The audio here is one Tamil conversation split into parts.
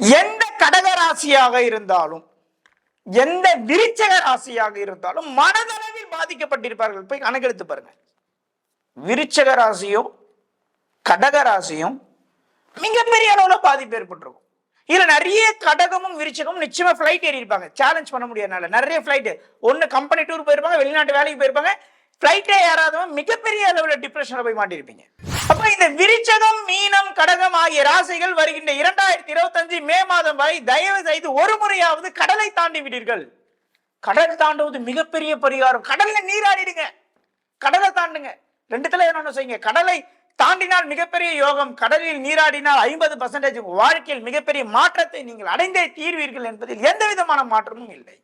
எந்த கடக ராசியாக இருந்தாலும் எந்த விருச்சக ராசியாக இருந்தாலும் மனதளவில் பாதிக்கப்பட்டிருப்பார்கள். போய் கணக்கெடுத்து பாருங்க. விருச்சக ராசியும் கடக ராசியும் மிகப்பெரிய அளவுல பாதிப்பு ஏற்பட்டிருக்கும். இதுல நிறைய கடகமும் விரிச்சகமும் நிச்சயமா ஃபிளைட் ஏறி இருப்பாங்க. சேலஞ்ச் பண்ண முடியாதனால. நிறைய ஃபிளைட் ஒன்னு கம்பெனி டூர் போயிருப்பாங்க வெளிநாட்டு வேலைக்கு போயிருப்பாங்க. ஃப்ளைட்டே ஏறாதவங்க மிகப்பெரிய அளவுல டிப்ரெஷன்ல போய் மாட்டிருப்பீங்க அப்ப இந்த விருச்சகம் மீனம் கடகம் ஆகிய ராசிகள் வருகின்ற இரண்டாயிரத்தி இருபத்தஞ்சு மே மாதம் வரை தயவு செய்து ஒரு முறையாவது கடலை தாண்டி விடுங்கள். கடல் தாண்டுவது மிகப்பெரிய பரிகாரம். கடல்ல நீராடிடுங்க. கடலை தாண்டுங்க. ரெண்டுத்துல என்ன செய்யுங்க? கடலை தாண்டினால் மிகப்பெரிய யோகம். கடலில் நீராடினால் ஐம்பது பர்சன்டேஜ் வாழ்க்கையில் மிகப்பெரிய மாற்றத்தை நீங்கள் அடைந்தே தீர்வீர்கள் என்பதில் எந்த விதமான மாற்றமும் இல்லை.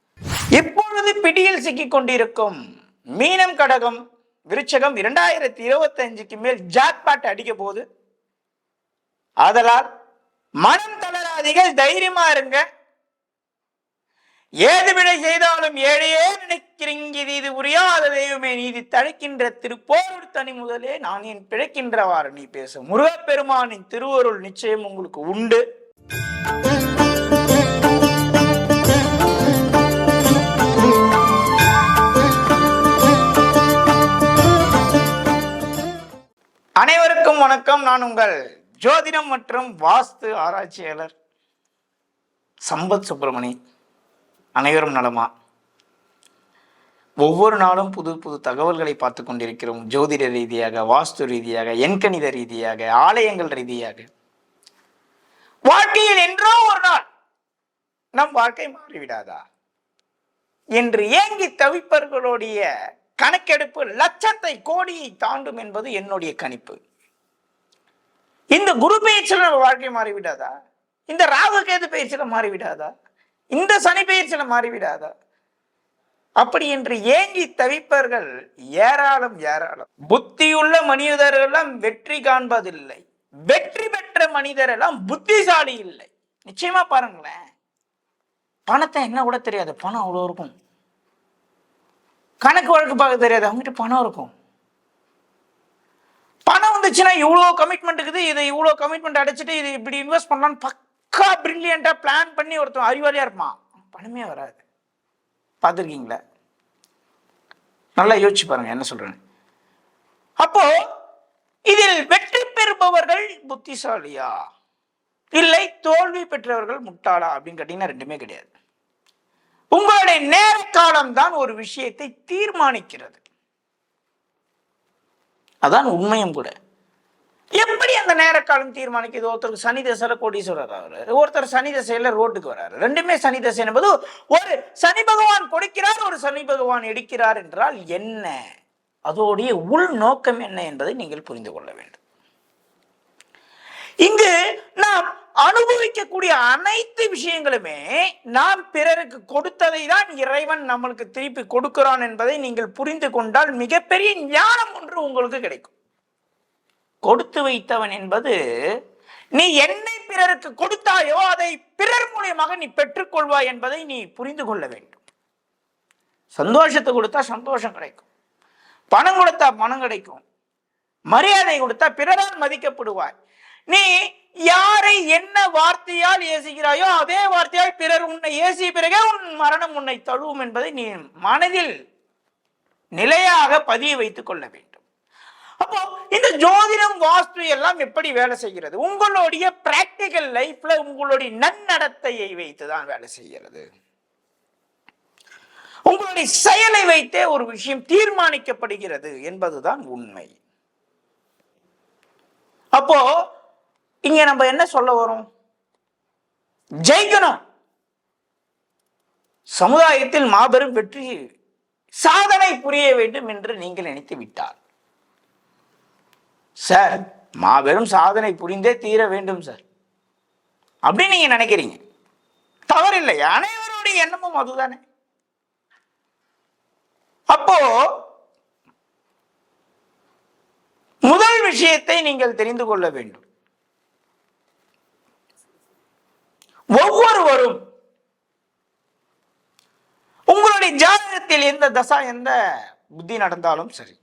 இப்பொழுது பிடியில் சிக்கிக் கொண்டிருக்கும் மீனம் கடகம் விருச்சகம் இரண்டாயிரத்தி இருபத்தி அஞ்சுக்கு மேல் ஜாக்பாட் அடிக்க போகுது. அதனால் மனம் தளராதிகள் தைரியமா இருங்க. ஏது விடை செய்தாலும் ஏழையே நினைக்கிறீங்க இது உரியாத தெய்வமே நீதி தழைக்கின்ற திருப்போருள் தனி முதலே நான் என் பிழைக்கின்றவாறு நீ பேச. முருகப்பெருமானின் திருவருள் நிச்சயம் உங்களுக்கு உண்டு. அனைவருக்கும் வணக்கம். நான் உங்கள் ஜோதிடம் மற்றும் வாஸ்து ஆராய்ச்சியாளர் சம்பத் சுப்பிரமணி. அனைவரும் நலமா? ஒவ்வொரு நாளும் புது புது தகவல்களை பார்த்து கொண்டிருக்கிறோம். ஜோதிட ரீதியாக வாஸ்து ரீதியாக எண்கணித ரீதியாக ஆலயங்கள் ரீதியாக. வாழ்க்கையில் என்றோ ஒரு நாள் நம் வாழ்க்கை மாறிவிடாதா? என்று ஏங்கி தவிப்பவர்களுடைய கணக்கெடுப்பு லட்சத்தை கோடியை தாண்டும் என்பது என்னுடைய கணிப்பு. இந்த குரு பயிற்சியில் நம்ம வாழ்க்கை மாறிவிடாதா? இந்த ராகு கேது பயிற்சியில மாறிவிடாதா? இந்த சனி பயிற்சியில மாறிவிடாதா? அப்படி என்று ஏங்கி தவிப்பவர்கள் ஏராளம் ஏராளம். புத்தியுள்ள மனிதர்கள் எல்லாம் வெற்றி காண்பதில்லை. வெற்றி பெற்ற மனிதர் எல்லாம் புத்திசாலி இல்லை. நிச்சயமா பாருங்களேன். பணத்தை என்ன கூட தெரியாது. பணம் அவ்வளோ இருக்கும். கணக்கு வழக்கு பார்க்க தெரியாது. அவங்ககிட்ட பணம் இருக்கும். பணம் வந்துச்சுன்னா இவ்வளோ கமிட்மெண்ட் இருக்குது. இதை இவ்வளோ கமிட்மெண்ட் அடைச்சிட்டு இது இப்படி இன்வெஸ்ட் பண்ணலான்னு பக்கா பிரில்லியண்ட்டாக பிளான் பண்ணி ஒருத்தன் அறிவாளியாக இருப்பான். பணமே வராது. பார்த்துருக்கீங்களா? நல்லா யோசிச்சு பாருங்க என்ன சொல்றேன்னு. அப்போ இதில் வெற்றி பெறுபவர்கள் புத்திசாலியா? இல்லை தோல்வி பெற்றவர்கள் முட்டாளா? அப்படின்னு கேட்டீங்கன்னா ரெண்டுமே கிடையாது. உங்களுடைய நேர காலம் தான் ஒரு விஷயத்தை தீர்மானிக்கிறது. அதான் உண்மையும் கூட. எப்படி அந்த நேர காலம் தீர்மானிக்குது? ஒருத்தருக்கு சனி தசையில கோடீஸ்வரர் ஆகிறாரு. ஒருத்தர் சனி தசையில ரோட்டுக்கு வராரு. ரெண்டுமே சனி தசை என்பது ஒரு சனி பகவான் கொடுக்கிறார் ஒரு சனி பகவான் எடுக்கிறார் என்றால் என்ன? அதோடைய உள் நோக்கம் என்ன என்பதை நீங்கள் புரிந்து கொள்ள வேண்டும். இங்கு நாம் அனுபவிக்கக்கூடிய அனைத்து விஷயங்களுமே நாம் பிறருக்கு கொடுத்ததை தான் இறைவன் நம்மளுக்கு திருப்பி கொடுக்கிறான் என்பதை நீங்கள் புரிந்து கொண்டால் மிகப்பெரிய ஞானம் ஒன்று உங்களுக்கு கிடைக்கும். கொடுத்து வைத்தவன் என்பது நீ என்னை பிறருக்கு கொடுத்தாயோ அதை பிறர் மூலியமாக நீ பெற்றுக்கொள்வாய் என்பதை நீ புரிந்து கொள்ள வேண்டும். சந்தோஷத்தை கொடுத்தா சந்தோஷம் கிடைக்கும். பணம் கொடுத்தா பணம் கிடைக்கும். மரியாதை கொடுத்தா பிறரால் மதிக்கப்படுவாய். நீ யாரை என்ன வார்த்தையால் ஏசுகிறாயோ அதே வார்த்தையால் பிறர் உன்னை ஏசிய பிறகே உன் மரணம் உன்னை தழுவும் என்பதை நீ மனதில் நிலையாக பதிய வைத்துக் கொள்ள வேண்டும். அப்போ இந்த ஜோதிடம் வாஸ்து எல்லாம் எப்படி வேலை செய்கிறது? உங்களுடைய பிராக்டிக்கல் லைஃப்ல உங்களுடைய நன்னடத்தையை வைத்து தான் வேலை செய்கிறது. உங்களுடைய செயலை வைத்தே ஒரு விஷயம் தீர்மானிக்கப்படுகிறது என்பதுதான் உண்மை. அப்போ இங்க நம்ம என்ன சொல்ல வரோம்? ஜெயிக்கணும். சமுதாயத்தில் மாபெரும் வெற்றி சாதனை புரிய வேண்டும் என்று நீங்கள் நினைத்து விட்டார் சார் மாபெரும் சாதனை புரிந்தே தீர வேண்டும் சார். அப்படின்னு நீங்க நினைக்கிறீங்க. தவறில்லை. அனைவருடைய எண்ணமும் அதுதானே. அப்போ முதல் விஷயத்தை நீங்கள் தெரிந்து கொள்ள வேண்டும் ஒவ்வொருவரும் உங்களுடைய ஜாதகத்தில் எந்த தசா எந்த புத்தி நடந்தாலும் சரி.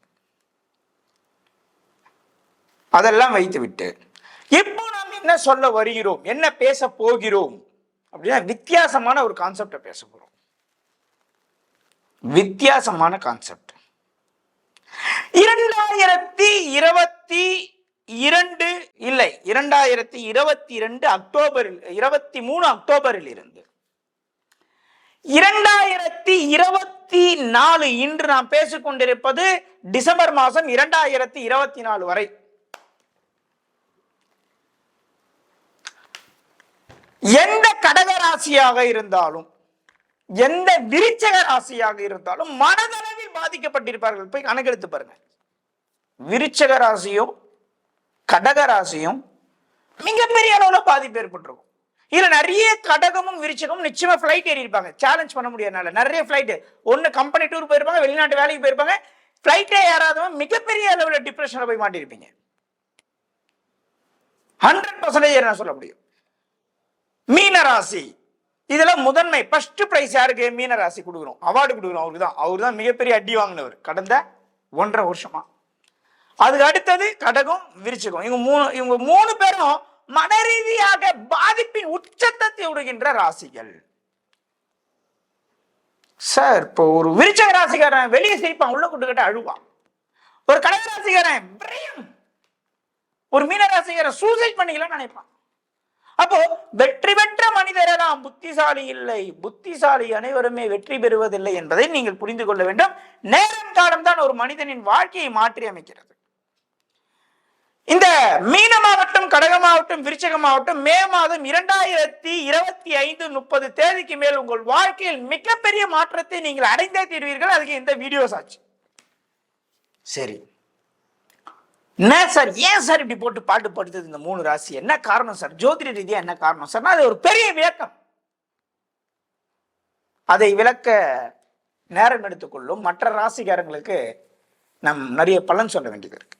அதெல்லாம் வைத்துவிட்டு இப்போ நாம் என்ன சொல்ல வருகிறோம் என்ன பேச போகிறோம் அப்படின்னா வித்தியாசமான ஒரு கான்செப்டை பேச போகிறோம் வித்தியாசமான கான்செப்ட் இரண்டாயிரத்தி இருபத்தி இரண்டு இல்லை இரண்டாயிரத்தி இருபத்தி இரண்டு அக்டோபரில் இருபத்தி மூணு அக்டோபரில் இருந்து இரண்டாயிரத்தி இருபத்தி நாலு இன்று நாம் பேசிக்கொண்டிருப்பது டிசம்பர் மாதம் இரண்டாயிரத்தி இருபத்தி நாலு வரை. எந்த கடக ராசியாக இருந்தாலும் எந்த விருச்சக ராசியாக இருந்தாலும் மனதளவில் பாதிக்கப்பட்டிருப்பார்கள். போய் கணக்கெடுத்து பாருங்க. விருச்சக ராசியும் கடக ராசியும் மிகப்பெரிய அளவுல பாதிப்பு ஏற்பட்டிருக்கும். இதுல நிறைய கடகமும் விரிச்சகமும் நிச்சயமா ஃபிளைட் ஏறி இருப்பாங்க சேலஞ்ச் பண்ண முடியாதனால. நிறைய ஃபிளைட் ஒன்னு கம்பெனி டூர் போயிருப்பாங்க வெளிநாட்டு வேலைக்கு போயிருப்பாங்க. ஃப்ளைட்டே ஏறாதவன் மிகப்பெரிய அளவில் டிப்ரெஷனில் போய் மாட்டிருப்பீங்க ஹண்ட்ரட் பர்சன்டேஜ் நான் சொல்ல முடியும். மீன ராசி இதுல முதன்மை. ஃபர்ஸ்ட் பிரைஸ் யாருக்கு? மீன ராசி கொடுக்குறோம் அவார்டு கொடுக்குறோம் அவருக்கு தான். அவர் தான் மிகப்பெரிய அடி வாங்கினவர். கடந்த ஒன்றரை வருஷமா. அதுக்கு அடுத்தது கடகம் விருச்சிகம். இவங்க மூணு இவங்க மூணு பேரும் மன ரீதியாக பாதிப்பின் உச்சத்தை விடுகின்ற ராசிகள். சார் இப்போ ஒரு விருச்சக ராசிக்காரன் வெளியே சிரிப்பான் உள்ள கூட்டுக்கிட்ட அழுவான். ஒரு கடக ராசிக்காரன் ஒரு மீன ராசிக்காரன் சூசைட் பண்ணிக்கலாம் நினைப்பான். அப்போ வெற்றி பெற்ற மனிதரெல்லாம் புத்திசாலி இல்லை புத்திசாலி அனைவருமே வெற்றி பெறுவதில்லை என்பதை நீங்கள் புரிந்து கொள்ள வேண்டும். நேரம் காலம் தான் ஒரு மனிதனின் வாழ்க்கையை மாற்றி அமைக்கிறது இந்த மீன மாவட்டம் கடக மாவட்டம் விருச்சக மாவட்டம் மே மாதம் இரண்டாயிரத்தி இருபத்தி ஐந்து முப்பது தேதிக்கு மேல் உங்கள் வாழ்க்கையில் மிகப்பெரிய மாற்றத்தை நீங்கள் அடைந்தே தீர்வீர்கள். அதுக்கு இந்த வீடியோஸ் ஆச்சு சரி. என்ன சார்? ஏன் சார் இப்படி போட்டு பாட்டு படுத்தது இந்த மூணு ராசி? என்ன காரணம் சார்? ஜோதிட ரீதியா என்ன காரணம் சார்? அது ஒரு பெரிய விளக்கம். அதை விளக்க நேரம் எடுத்துக்கொள்ளும். மற்ற ராசிக்காரங்களுக்கு நம் நிறைய பலன் சொல்ல வேண்டியது இருக்கு.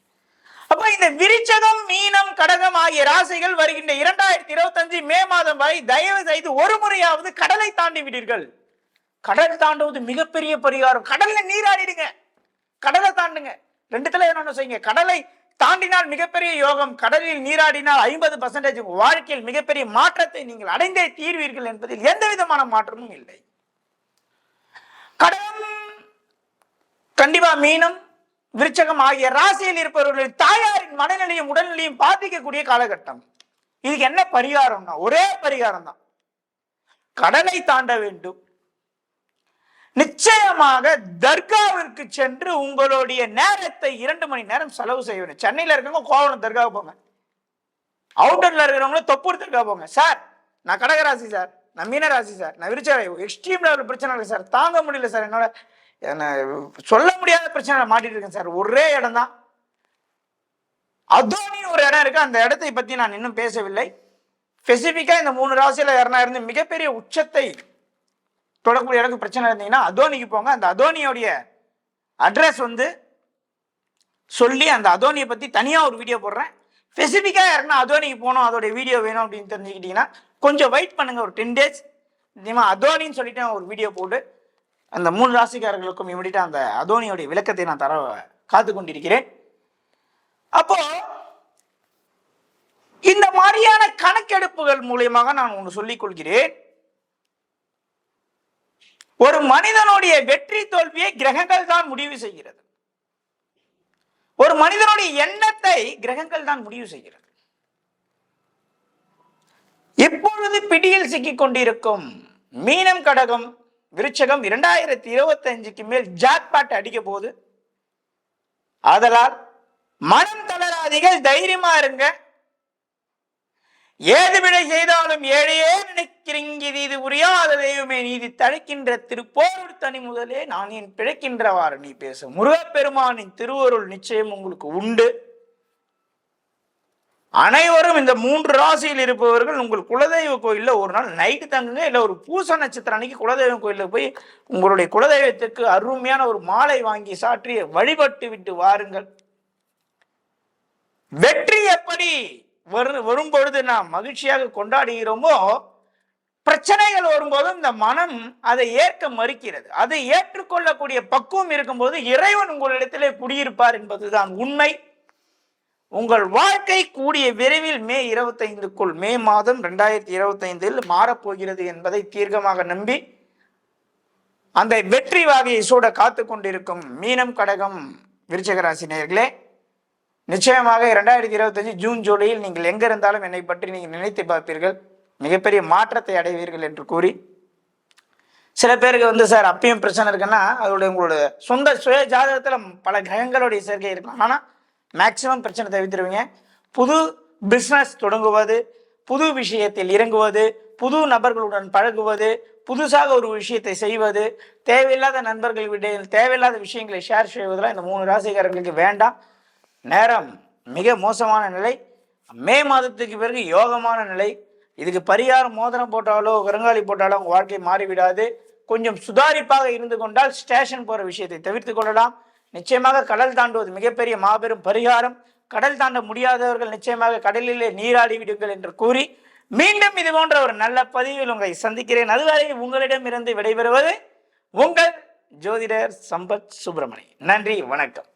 அப்ப இந்த விருச்சகம் மீனம் கடகம் ஆகிய ராசிகள் வருகின்ற இரண்டாயிரத்தி இருபத்தஞ்சு மே மாதம் வரை தயவு செய்து ஒரு முறையாவது கடலை தாண்டி விடீர்கள் கடல் தாண்டுவது மிகப்பெரிய பரிகாரம். கடல்ல நீராடிடுங்க கடலை தாண்டுங்க. ரெண்டுத்துல என்னன்னு செய்யுங்க. கடலை தாண்டினால் மிகப்பெரிய யோகம். கடலில் நீராடினால் ஐம்பது பர்சன்டேஜ் வாழ்க்கையில் மிகப்பெரிய மாற்றத்தை நீங்கள் அடைந்தே தீர்வீர்கள் என்பதில் எந்த விதமான மாற்றமும் இல்லை. கடகம் கண்டிப்பா மீனம் விருச்சகம் ஆகிய ராசியில் இருப்பவர்களின் தாயாரின் மனநிலையும் உடல்நிலையும் பாதிக்கக்கூடிய காலகட்டம். இதுக்கு என்ன பரிகாரம்னா ஒரே பரிகாரம் தான் கடலை தாண்ட வேண்டும். நிச்சயமாக தர்காவிற்கு சென்று உங்களுடைய நேரத்தை இரண்டு மணி நேரம் செலவு செய்ய வேண்டும். சென்னையில் இருக்கவங்க கோவலம் தர்காவுக்கு போங்க. அவுட்டர்ல இருக்கிறவங்களும் தொப்பூர் தர்கா போங்க. சார் நான் கடகராசி சார் நான் மீனராசி சார் நான் விருச்சராய் எக்ஸ்ட்ரீம் லெவல் பிரச்சனை இருக்கு சார். தாங்க முடியல சார். என்னோட சொல்ல முடியாத பிரச்சனை மாட்டிட்டு இருக்கேன் சார். ஒரே இடம் தான். அதோனின்னு ஒரு இடம் இருக்கு. அந்த இடத்தை பத்தி நான் இன்னும் பேசவில்லை. ஸ்பெசிஃபிக்கா இந்த மூணு ராசியில யாருனா இருந்து மிகப்பெரிய உச்சத்தை தொடக்கூடிய இடத்துக்கு பிரச்சனை இருந்தீங்கன்னா அதோனிக்கு போங்க. அந்த அதோனியோடைய அட்ரஸ் வந்து சொல்லி அந்த அதோனியை பற்றி தனியாக ஒரு வீடியோ போடுறேன். ஸ்பெசிஃபிக்காக யாருன்னா அதோனிக்கு போகணும் அதோடைய வீடியோ வேணும் அப்படின்னு தெரிஞ்சுக்கிட்டீங்கன்னா கொஞ்சம் வெயிட் பண்ணுங்க. ஒரு டென் டேஸ் நிச்சயமா அதோனின்னு சொல்லிட்டு ஒரு வீடியோ போட்டு அந்த மூணு ராசிக்காரர்களுக்கும் இமிடியா அந்த அதோனியோடைய விளக்கத்தை நான் தர காத்து கொண்டிருக்கிறேன். அப்போ இந்த மாதிரியான கணக்கெடுப்புகள் மூலியமாக நான் ஒன்று சொல்லிக் கொள்கிறேன். ஒரு மனிதனுடைய வெற்றி தோல்வியை கிரகங்கள் தான் முடிவு செய்கிறது. ஒரு மனிதனுடைய எண்ணத்தை கிரகங்கள் தான் முடிவு செய்கிறது. இப்பொழுது பிடியில் சிக்கிக் கொண்டிருக்கும் மீனம் கடகம் விருச்சகம் இரண்டாயிரத்தி இருபத்தி அஞ்சுக்கு மேல் ஜாக்பாட் அடிக்க போகுது. ஆதலால் மனம் தளராதிகள் தைரியமா இருங்க. ஏது விடை செய்தாலும் ஏழையே நினைக்கிறீங்க இது உரியாத தெய்வமே நீதி தழைக்கின்ற திருப்போர் தனி முதலே நான் என் பிழைக்கின்றவாறு நீ பேசும் முருகப்பெருமானின் திருவருள் நிச்சயம் உங்களுக்கு உண்டு. அனைவரும் இந்த மூன்று ராசியில் இருப்பவர்கள் உங்கள் குலதெய்வ கோயிலில் ஒரு நாள் நைட்டு தங்குங்க இல்லை ஒரு பூச நட்சத்திரம் அன்னைக்கு குலதெய்வம் கோயிலில் போய் உங்களுடைய குலதெய்வத்துக்கு அருமையான ஒரு மாலை வாங்கி சாற்றி வழிபட்டு விட்டு வாருங்கள். வெற்றி எப்படி வரு- வரும்பொழுது நாம் மகிழ்ச்சியாக கொண்டாடுகிறோமோ பிரச்சனைகள் வரும்போதும் இந்த மனம் அதை ஏற்க மறுக்கிறது. அதை ஏற்றுக்கொள்ளக்கூடிய பக்குவம் இருக்கும்போது இறைவன் உங்களிடத்திலே குடியிருப்பார் என்பதுதான் உண்மை. உங்கள் வாழ்க்கை கூடிய விரைவில் மே இருபத்தைந்துக்குள் மே மாதம் ரெண்டாயிரத்தி இருபத்தைந்தில் மாறப்போகிறது என்பதை தீர்க்கமாக நம்பி அந்த வெற்றி வாகையை சூட காத்து கொண்டிருக்கும் மீனம் கடகம் விருச்சக ராசி நிச்சயமாக இரண்டாயிரத்தி இருபத்தஞ்சு ஜூன் ஜூலையில் நீங்கள் எங்கே இருந்தாலும் என்னை பற்றி நீங்கள் நினைத்து பார்ப்பீர்கள். மிகப்பெரிய மாற்றத்தை அடைவீர்கள் என்று கூறி சில பேருக்கு வந்து சார் அப்பயும் பிரச்சனை இருக்குன்னா அதோட உங்களோட சொந்த சுய ஜாதகத்தில் பல கிரகங்களுடைய சேர்க்கை இருக்கலாம். ஆனால் மேக்சிமம் பிரச்சனை தவிர்த்துருவீங்க. புது பிஸ்னஸ் தொடங்குவது புது விஷயத்தில் இறங்குவது புது நபர்களுடன் பழகுவது புதுசாக ஒரு விஷயத்தை செய்வது தேவையில்லாத நண்பர்களுடைய தேவையில்லாத விஷயங்களை ஷேர் செய்வதெல்லாம் இந்த மூணு ராசிக்காரர்களுக்கு வேண்டாம். நேரம் மிக மோசமான நிலை. மே மாதத்துக்கு பிறகு யோகமான நிலை. இதுக்கு பரிகாரம் மோதிரம் போட்டாலோ கருங்காலி போட்டாலோ உங்கள் வாழ்க்கை மாறிவிடாது. கொஞ்சம் சுதாரிப்பாக இருந்து கொண்டால் ஸ்டேஷன் போகிற விஷயத்தை தவிர்த்து கொள்ளலாம். நிச்சயமாக கடல் தாண்டுவது மிகப்பெரிய மாபெரும் பரிகாரம். கடல் தாண்ட முடியாதவர்கள் நிச்சயமாக கடலிலே நீராடி விடுங்கள் என்று கூறி மீண்டும் இது போன்ற ஒரு நல்ல பதிவில் உங்களை சந்திக்கிறேன். அதுவரை உங்களிடம் இருந்து விடைபெறுவது உங்கள் ஜோதிடர் சம்பத் சுப்பிரமணியன். நன்றி வணக்கம்.